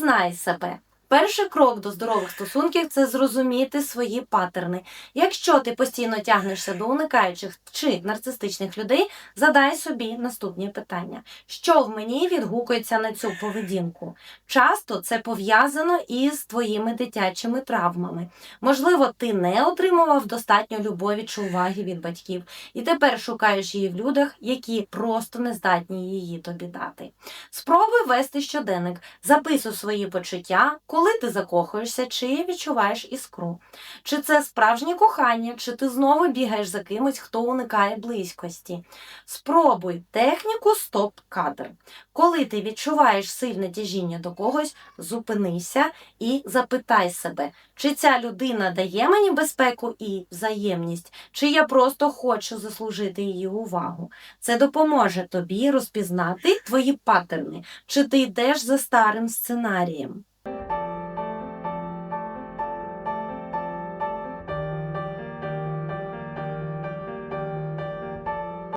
Пізнай себе. Перший крок до здорових стосунків це зрозуміти свої паттерни. Якщо ти постійно тягнешся до уникаючих чи нарцистичних людей, задай собі наступні питання: що в мені відгукується на цю поведінку? Часто це пов'язано із твоїми дитячими травмами. Можливо, ти не отримував достатньо любові чи уваги від батьків, і тепер шукаєш її в людях, які просто не здатні її тобі дати. Спробуй вести щоденник, записуй свої почуття, коли ти закохуєшся, чи відчуваєш іскру. Чи це справжнє кохання, чи ти знову бігаєш за кимось, хто уникає близькості. Спробуй техніку стоп-кадр. Коли ти відчуваєш сильне тяжіння до когось, зупинися і запитай себе, чи ця людина дає мені безпеку і взаємність, чи я просто хочу заслужити її увагу. Це допоможе тобі розпізнати твої паттерни, чи ти йдеш за старим сценарієм.